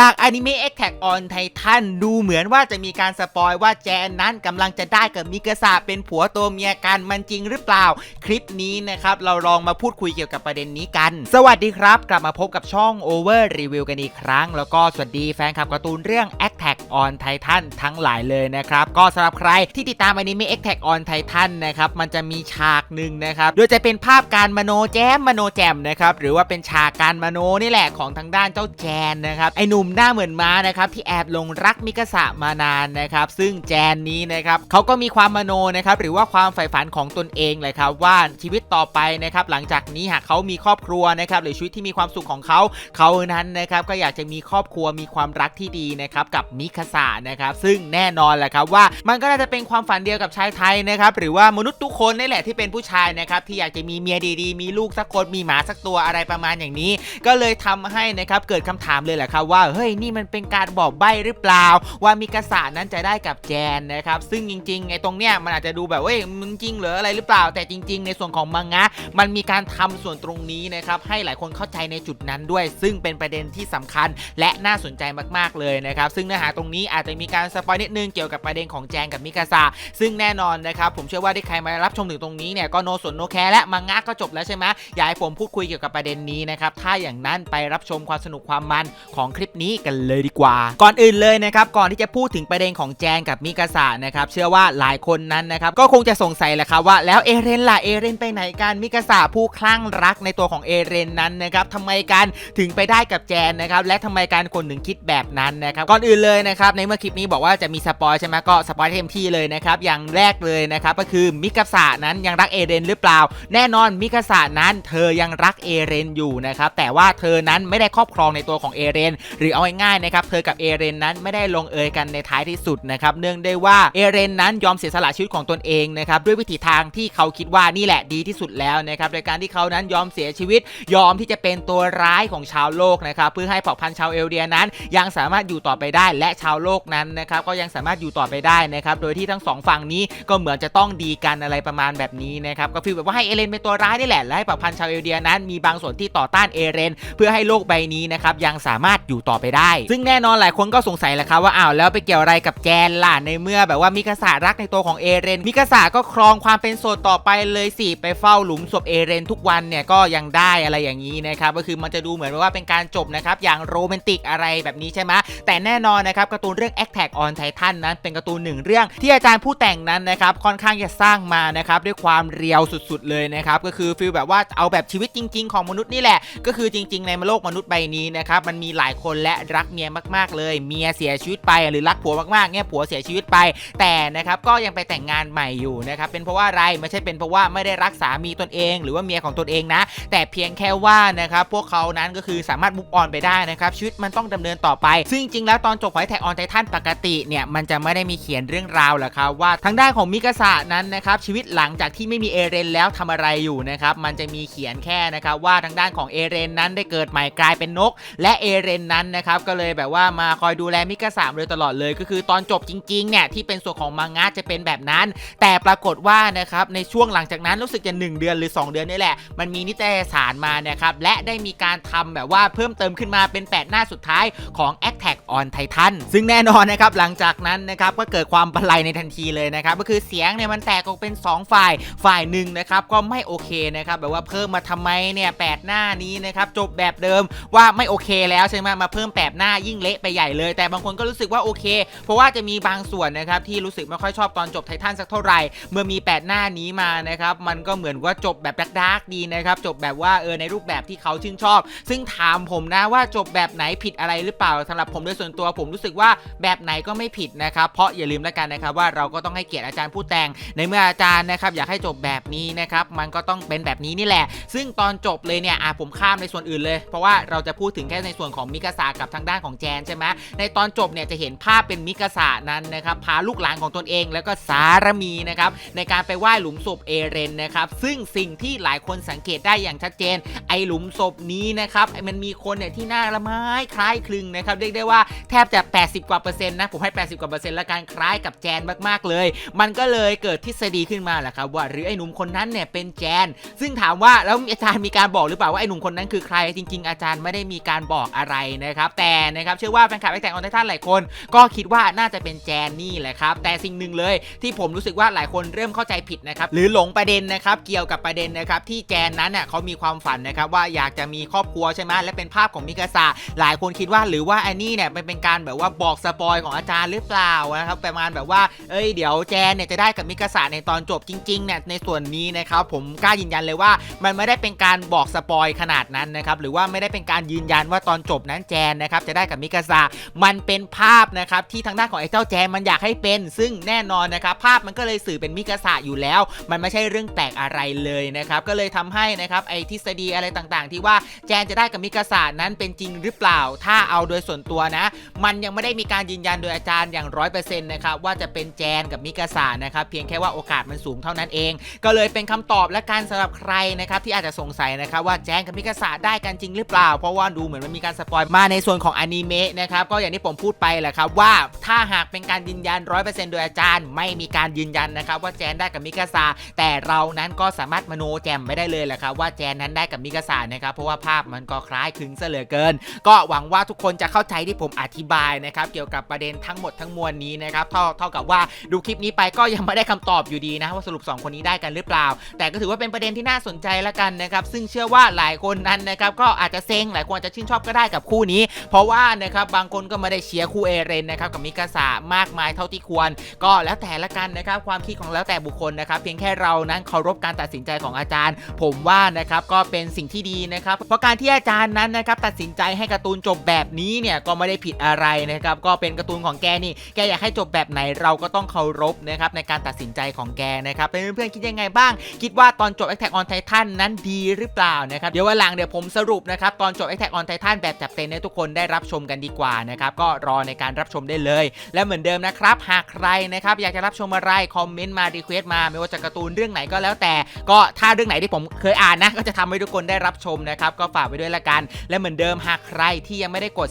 จากอนิเมะ Attack on Titan ดูเหมือนว่าจะมีการสปอยว่าแจนนั้นกำลังจะได้กับมิกาซาเป็นผัวตัวเมียกันมันจริงหรือเปล่า คลิปนี้นะครับเราลองมาพูดคุยเกี่ยวกับประเด็นนี้กัน สวัสดีครับ กลับมาพบกับช่อง Over Review กันอีกครั้ง แล้วก็สวัสดีแฟนคลับการ์ตูนเรื่อง Attack on Titan ทั้งหลายเลยนะครับ ก็สำหรับใครที่ติดตามอนิเมะ Attack on Titan นะครับ มันจะมีฉากหนึ่งนะครับ โดยจะเป็นภาพการมโนแจมมโนแจมนะครับ หรือว่าเป็นฉากการมโนนี่แหละของทางด้านเจ้าแจนนะครับ ไอหนุ่มหน้าเหมือนม้านะครับที่แอบลงรักมิกาสะมานานนะครับ ซึ่งแจนนี้นะครับเขาก็มีความมโนนะครับหรือว่าความใฝ่ฝันของตนเองเลยครับว่าชีวิตต่อไปนะครับหลังจากนี้หากเขามีครอบครัวนะครับหรือชีวิตที่มีความสุขของเขาเขานั้นนะครับก็อยากจะมีครอบครัวมีความรักที่ดีนะครับกับมิคาสะนะครับซึ่งแน่นอนแหละครับว่ามันก็น่าจะเป็นความฝันเดียวกับชายไทยนะครับหรือว่ามนุษย์ทุกคนนี่แหละที่เป็นผู้ชายนะครับที่อยากจะมีเมียดีๆ มีลูกสักคนมีหมาสักตัวอะไรประมาณอย่างนี้ ก็เลยทำให้นะครับเกิดคำถามเลยแหละครับว่าเฮ้ยนี่มันเป็นการบอกใบ้หรือเปล่า ว่ามิกาสะนั้นจะได้กับแจนนะครับซึ่งจริงๆไอ้ตรงเนี้ยมันอาจจะดูแบบเฮ้ยมันจริงเหรออะไรหรือเปล่า แต่จริง ๆ ในส่วนของมังงะ มันมีการทำส่วนตรงนี้นะครับให้หลายคนเข้าใจในจุดนั้นด้วย ซึ่งเป็นประเด็นที่สำคัญและน่าสนใจมากๆเลยนะครับซึ่งเนื้อหาตรงนี้อาจจะมีการสปอยนิดนึงเกี่ยวกับประเด็นของแจงกับมิกาสะซึ่งแน่นอนนะครับผมเชื่อว่าได้ใครมารับชมถึงตรงนี้เนี่ยก็โนสนโนแคร์และมังงะก็จบแล้วใช่ไหมอยากให้ผมพูดคุยเกี่ยวกับประเด็นนี้นะครับถ้าอย่างนั้นไปรับชมความสนุกความมันของคลิปนี้กันเลยดีกว่า ก่อนอื่นเลยนะครับก่อนที่จะพูดถึงประเด็นของแจงกับมิกาสะนะครับเชื่อว่าหลายคนนั้นนะครับก็คงจะสงสัยแหละครับว่าแล้วเอเรนล่ะเอเรนไปไหนกันมิกาสะผู้คลั่งรักในตัวของเอเรนนั้นนะครับทำไมกันถึงไปได้กับแจนนะครับและทำไมการคนถึงคิดแบบนั้นนะครับก่อนอื่นเลยนะครับในเมื่อคลิปนี้บอกว่าจะมีสปอยใช่ไหมก็สปอยเต็มที่เลยนะครับอย่างแรกเลยนะครับก็คือมิกาสะนั้นยังรักเอเรนหรือเปล่า แน่นอนมิกาสะนั้นเธอยังรักเอเรนอยู่นะครับแต่ว่าเธอนั้นไม่ได้ครอบครองในตัวของเอเรนหรือเอาง่ายๆนะครับเธอกับเอเรนนั้นไม่ได้ลงเอยกันในท้ายที่สุดนะครับเนื่องด้วยว่าเอเรนนั้นยอมเสียสละชีวิตของตนเองนะครับด้วยวิถีทางที่เขาคิดว่านี่แหละดีที่สุดแล้วนะครับโดยการที่เขานั้นยอมเสียชีวิต ยอมที่จะเป็นตัวร้ายของชาวโลกนะครับเพื่อให้เผ่าพันธุ์ชาวเอลเดียนั้น ยังสามารถอยู่ต่อไปได้และชาวโลกนั้นนะครับก็ยังสามารถอยู่ต่อไปได้นะครับโดยที่ทั้งสองฝั่งนี้ก็เหมือนจะต้องดีกันอะไรประมาณแบบนี้นะครับก็ฟีลแบบว่าให้เอเรนเป็นตัวร้ายนี่แหละและให้เผ่าพันธุ์ชาวเอลเดียนั้น มีบางส่วนที่ต่อต้านเอเรน เพื่อให้โลกใบนี้นะครับยังสามารถอยู่ต่อไปได้ ซึ่งแน่นอนหลายคนก็สงสัยแหละครับว่าอ้าวแล้วไปเกี่ยวอะไรกับแจนล่ะในเมื่อแบบว่ามิกาสะรักในตัวของเอเรนมิกาสะก็ครองความเป็นโสดต่อไปเลยสิไปเฝ้าหลุมศพเอเรนทุกวันเนี่ยก็ยังได้อะไรอย่างนี้นะครับก็คือมันจะดูเหมือนว่าเป็นการจบนะครับอย่างโรแมนติกอะไรแบบนี้ใช่ไหมแต่แน่นอนนะครับการ์ตูนเรื่อง Attack on Titan นั้นเป็นการ์ตูนหนึ่งเรื่องที่อาจารย์ผู้แต่งนั้นนะครับค่อนข้างจะสร้างมานะครับด้วยความเรียวสุดๆเลยนะครับก็คือฟีลแบบว่าเอาแบบชีวิตจริง ๆ ของมนุษย์นี่แหละ ก็คือจริง ๆ ในโลกมนุษย์ใบนี้นะครับมันมีหลายคนและรักเมียมากๆ เลยเมียเสียชีวิตไปหรือรักผัวมากๆเนี่ยผัวเสียชีวิตไป แต่นะครับก็ยังไปแต่งงานใหม่อยู่นะครับเป็นเพราะว่าอะไรไม่ใช่เป็นเพราะว่าไม่ได้รักสามีตนเอง หรือว่าเมียของตนเองนะ แต่เพียงแค่ว่านะครับพวกเขานั้นก็คือสามารถมุกออนไปได้นะครับชีวิตมันต้องดำเนินต่อไป ซึ่งจริงแล้วตอนจบไฟแท็กออนไททันปกติเนี่ยมันจะไม่ได้มีเขียนเรื่องราวหรอกครับว่าทางด้านของมิกาสะนั้นนะครับชีวิตหลังจากที่ไม่มีเอเรนแล้วทำอะไรอยู่นะครับมันจะมีเขียนแค่นะครับว่าทางด้านของเอเรนนั้นได้เกิดใหม่กลายเป็นนก และเอเรนนั้นนะครับก็เลยแบบว่ามาคอยดูแลมิกาสะโดยตลอดเลย ก็คือตอนจบจริงๆเนี่ยที่เป็นส่วนของมังงะจะเป็นแบบนั้น แต่ปรากฏว่านะครับในช่วงหลังจากนั้นรู้สึกจะ1เดือนหรือ 2 เดือนนี่แหละ มันมีนิตยสารมานะครับและได้มีการทำแบบว่าเพิ่มเติมขึ้นมาเป็น 8 หน้าสุดท้ายของ Attack on Titan ซึ่งแน่นอนนะครับหลังจากนั้นนะครับก็เกิดความบันไลในทันทีเลยนะครับก็คือเสียงเนี่ยมันแตกออกเป็น 2 ฝ่ายฝ่ายหนึ่งนะครับก็ไม่โอเคนะครับแบบว่าเพิ่มมาทำไมเนี่ยแปดหน้านี้นะครับจบแบบเดิมว่าไม่โอเคแล้วใช่ไหมมาเพิ่มแปดหน้ายิ่งเละไปใหญ่เลย แต่บางคนก็รู้สึกว่าโอเค เพราะว่าจะมีบางส่วนนะครับที่รู้สึกไม่ค่อยชอบตอนจบไททันสักเท่าไหร่เมื่อมี8หน้านี้มานะครับมันก็เหมือนว่าจบแบบดาร์กดีนะครับจบแบบว่าเออในรูปแบบที่เขาชื่นชอบ ซึ่งถามผมนะว่าจบแบบไหนผิดอะไรหรือเปล่าสำหรับผมโดยส่วนตัวผมรู้สึกว่าแบบไหนก็ไม่ผิดนะครับ เพราะอย่าลืมแล้วกันนะครับว่าเราก็ต้องให้เกียรติอาจารย์ผู้แต่ง ในเมื่ออาจารย์นะครับอยากให้จบแบบนี้นะครับมันก็ต้องเป็นแบบนี้นี่แหละ ซึ่งตอนจบเลยเนี่ยอะผมข้ามในส่วนอื่นเลย เพราะว่าเราจะพูดถึงแค่ในส่วนของมิกาสากับทางด้านของแจนใช่ไหมในตอนจบเนี่ยจะเห็นภาพเป็นมิกาสานั้นนะครับพาลูกหลานของตนเองแล้วก็สารมีนะครับในการไปไหว้หลุมศพเอเรนนะครับซึ่งสิ่งที่หลายคนสังเกตได้อย่างชัดเจน ไอหลุมศพนี้นะครับมันมีคนเนี่ยที่หน้าละไม้คล้ายคลึงนะครับเรียกได้ว่าแทบจะ 80 กว่าเปอร์เซ็นต์นะ ผมให้ 80 กว่าเปอร์เซ็นต์ละกันคล้ายกับแจนมากๆเลย มันก็เลยเกิดทฤษฎีขึ้นมาแหละครับว่าหรือไอ้หนุ่มคนนั้นเนี่ยเป็นแจน ซึ่งถามว่าแล้วอาจารย์มีการบอกหรือเปล่าว่าไอ้หนุ่มคนนั้นคือใครจริง ๆ อาจารย์ไม่ได้มีการบอกอะไรนะครับแต่นะครับเชื่อว่าแฟนคลับไอแตกออนไททันหลายคน ก็คิดว่าน่าจะเป็นแจนนี่แหละครับแต่สิ่งหนึ่งเลยที่ผมรู้สึกว่าหลายคนเริ่มเข้าใจผิดนะครับหรือหลงประเด็นนะครับเกี่ยวกับประเด็นนะครับที่แจนนั้นเน่ยเขามีความฝันนะครับว่าอยากจะมีครอบครัวใช่ไหมและเป็นภาพของมิกาซาหลายคนคิดว่าหรือว่าอันนี้เนี่ยมันเป็นการแบบว่าบอกสปอยของอาจารย์หรือเปล่านะครับประมาณแบบว่าเอ้ยเดี๋ยวแจนเนี่ยจะได้กับมิกาซาในตอนจบจริงๆเนี่ยในส่วนนี้นะครับผมกล้ายืนยันเลยว่ามันไม่ได้เป็นการบอกสปอยขนาดนั้นนะครับหรือว่าไม่ได้เป็นการยืนยันว่าตอนจบนั้นแจนนะครับจะได้กับมิกาซามันเป็นภาพนะครับที่ทางด้านของไอ้เจ้าแจมมันอยากให้เป็น ซึ่งแน่นอนนะครับภาพมันก็เลยสื่อเป็นมิกาสะอยู่แล้ว มันไม่ใช่เรื่องแปลกอะไรเลยนะครับก็เลยทำให้นะครับไอ้ทฤษฎีอะไรต่างๆ ที่ว่าแจนจะได้กับมิกาสะนั้นเป็นจริงหรือเปล่า ถ้าเอาโดยส่วนตัวนะ มันยังไม่ได้มีการยืนยันโดยอาจารย์อย่างร้อยเปอร์เซ็นต์นะครับว่าจะเป็นแจนกับมิกาสะนะครับเพียงแค่ว่าโอกาสมันสูงเท่านั้นเอง ก็เลยเป็นคำตอบและการสำหรับใครนะครับที่อาจจะสงสัยนะครับว่าแจนกับมิกาสะได้กันจริงหรือเปล่า เพราะว่าดูเหมือนมันมีการสปอยมาในส่วนของอนิเมะนะครับก็อย่างที่ผมพูดไปแหละครับว่าถ้าหากเป็นการยืนยัน100%โดยอาจารย์ไม่มีการยืนยันนะครับว่าแจนได้กับมิกาซาแต่เรานั้นก็สามารถมโนแจมไม่ได้เลยแหละครับว่าแจนนั้นได้กับมิกาซานะครับเพราะว่าภาพมันก็คล้ายคลึงซะเหลือเกิน ก็หวังว่าทุกคนจะเข้าใจที่ผมอธิบายนะครับเกี่ยวกับประเด็นทั้งหมดทั้งมวลนี้นะครับเท่าเท่ากับว่าดูคลิปนี้ไปก็ยังไม่ได้คำตอบอยู่ดีนะว่าสรุปสองคนนี้ได้กันหรือเปล่า แต่ก็ถือว่าเป็นประเด็นที่น่าสนใจละกันนะครับซึ่งเชื่อว่าหลายคนนั้นนะครับก็อาจจะเซ็งหลายคนอาจจะชื่นชอบก็ได้กับคู่นี้ เพราะว่านะครับบางคนก็ไม่ได้เชียร์คู่เอเรนนะครับกับมิกาสามากมายเท่าที่ควร ก็แล้วแต่ละกันนะครับความคิดของแล้วแต่บุคคลนะครับเพียงแค่เรานั้นเคารพการตัดสินใจของอาจารย์ ผมว่านะครับก็เป็นสิ่งที่ดีนะครับเพราะการที่อาจารย์นั้นนะครับตัดสินใจให้การ์ตูนจบแบบนี้เนี่ยก็ไม่ได้ผิดอะไรนะครับก็เป็นการ์ตูนของแกนี่แกอยากให้จบแบบไหนเราก็ต้องเคารพนะครับในการตัดสินใจของแกนะครับเป็นเพื่อนๆคิดยังไงบ้าง คิดว่าตอนจบ Attack on Titan นั้นดีหรือเปล่านะครับเดี๋ยววันหลังเดี๋ยวผมสรุปนะครับตอนจบ Attack on Titan แบบจับเต็มให้ทุกคนได้รับชมกันดีกว่านะครับก็รอในการรับชมได้เลย และเหมือนเดิมนะครับหากใครนะครับอยากจะรับชมอะไรคอมเมนต์มารีเควสต์มาไม่ว่าจะการ์ตูนเรื่องไหนก็แล้วแต่ ก็ถ้าเรื่องไหนที่ผมเคยอ่านนะก็จะทำให้ทุกคนได้รับชมนะครับก็ฝากไว้ด้วยละกัน และเหมือนเดิมหากใครที่ยังไม่ได้กด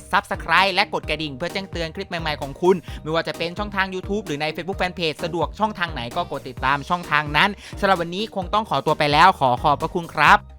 Subscribe และกดกระดิ่งเพื่อแจ้งเตือนคลิปใหม่ๆของคุณ ไม่ว่าจะเป็นช่องทาง YouTube หรือใน Facebook Fanpage สะดวกช่องทางไหนก็กดติดตามช่องทางนั้นสำหรับวันนี้คงต้องขอตัวไปแล้วขอขอบพระคุณครับ